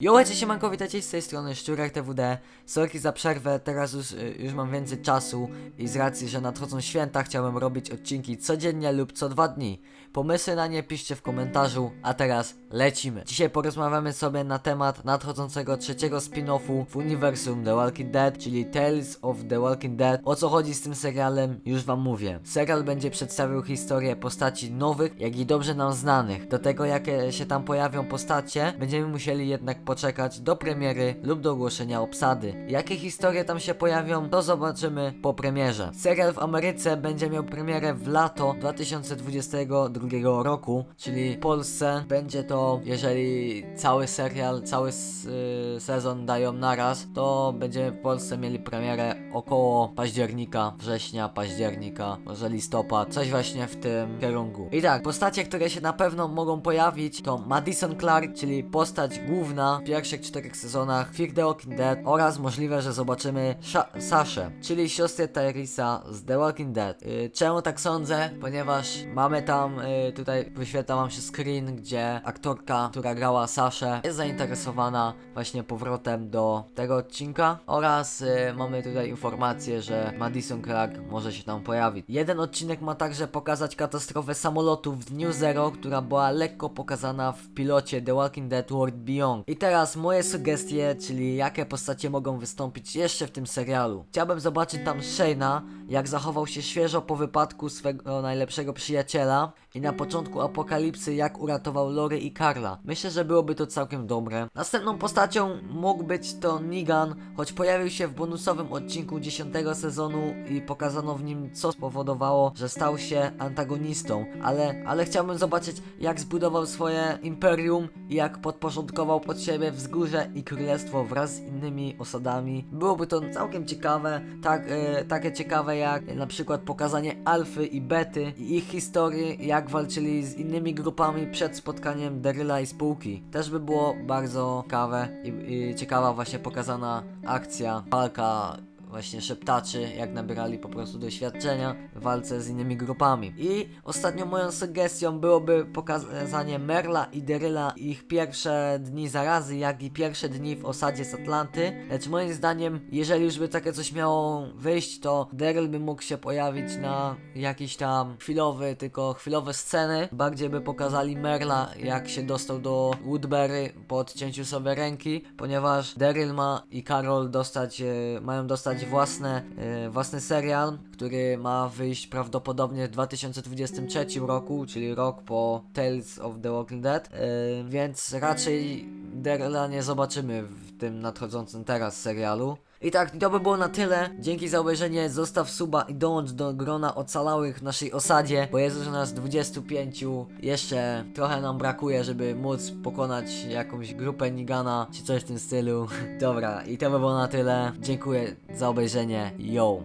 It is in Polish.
Jo, hejcie siemanko, witajcie z tej strony Szczurek TWD Sorki za przerwę, teraz już, y, już mam więcej czasu i z racji, że nadchodzą święta chciałem robić odcinki codziennie lub co dwa dni. Pomysły na nie piszcie w komentarzu, a teraz lecimy. Dzisiaj porozmawiamy sobie na temat nadchodzącego trzeciego spin-offu w uniwersum The Walking Dead, czyli Tales of the Walking Dead. O co chodzi z tym serialem, już wam mówię. Serial będzie przedstawiał historię postaci nowych, jak i dobrze nam znanych. Do tego jakie się tam pojawią postacie, będziemy musieli jednak poczekać do premiery lub do ogłoszenia obsady. Jakie historie tam się pojawią, to zobaczymy po premierze. Serial w Ameryce będzie miał premierę w lato 2022 roku, czyli w Polsce będzie to, jeżeli cały serial, cały y, sezon dają naraz, to będziemy w Polsce mieli premierę około października, września, października, może listopad, coś właśnie w tym kierunku. I tak, postacie, które się na pewno mogą pojawić to Madison Clark, czyli postać główna w pierwszych czterech sezonach Fear the Walking Dead oraz możliwe, że zobaczymy Saszę, czyli siostrę Tyrisa z The Walking Dead. Y, czemu tak sądzę? Ponieważ mamy tam, y, tutaj wyświetla wam się screen, gdzie aktorka, która grała Saszę jest zainteresowana właśnie powrotem do tego odcinka oraz y, mamy tutaj informację, że Madison Clark może się tam pojawić. Jeden odcinek ma także pokazać katastrofę samolotu w Dniu Zero, która była lekko pokazana w pilocie The Walking Dead World Beyond. I teraz moje sugestie, czyli jakie postacie mogą wystąpić jeszcze w tym serialu. Chciałbym zobaczyć tam Shayna, jak zachował się świeżo po wypadku swego najlepszego przyjaciela i na początku apokalipsy jak uratował Lory i Karla. Myślę, że byłoby to całkiem dobre. Następną postacią mógł być to Negan, choć pojawił się w bonusowym odcinku 10 sezonu i pokazano w nim co spowodowało, że stał się antagonistą, ale, ale chciałbym zobaczyć jak zbudował swoje imperium i jak podporządkował pod siebie wzgórze i królestwo wraz z innymi osadami. Byłoby to całkiem ciekawe, tak, e, takie ciekawe jak na przykład pokazanie Alfy i Bety i ich historii, jak walczyli z innymi grupami przed spotkaniem Deryla i spółki. Też by było bardzo ciekawe i, i ciekawa właśnie pokazana akcja, walka właśnie szeptaczy, jak nabierali po prostu doświadczenia w walce z innymi grupami. I ostatnią moją sugestią byłoby pokazanie Merla i Deryla ich pierwsze dni zarazy, jak i pierwsze dni w osadzie z Atlanty. Lecz moim zdaniem, jeżeli już by takie coś miało wyjść, to Daryl by mógł się pojawić na jakiś tam chwilowy, tylko chwilowe sceny. Bardziej by pokazali Merla, jak się dostał do Woodbury po odcięciu sobie ręki, ponieważ Daryl ma i Carol dostać, e, mają dostać własne, e, własny serial, który ma wyjść prawdopodobnie w 2023 roku, czyli rok po Tales of the Walking Dead, e, więc raczej Daryla nie zobaczymy w tym nadchodzącym teraz serialu. I tak, to by było na tyle. Dzięki za obejrzenie, zostaw suba i dołącz do grona ocalałych w naszej osadzie, bo jest już nas 25. Jeszcze trochę nam brakuje, żeby móc pokonać jakąś grupę Nigana, czy coś w tym stylu. Dobra, i to by było na tyle. Dziękuję za obejrzenie. Yo!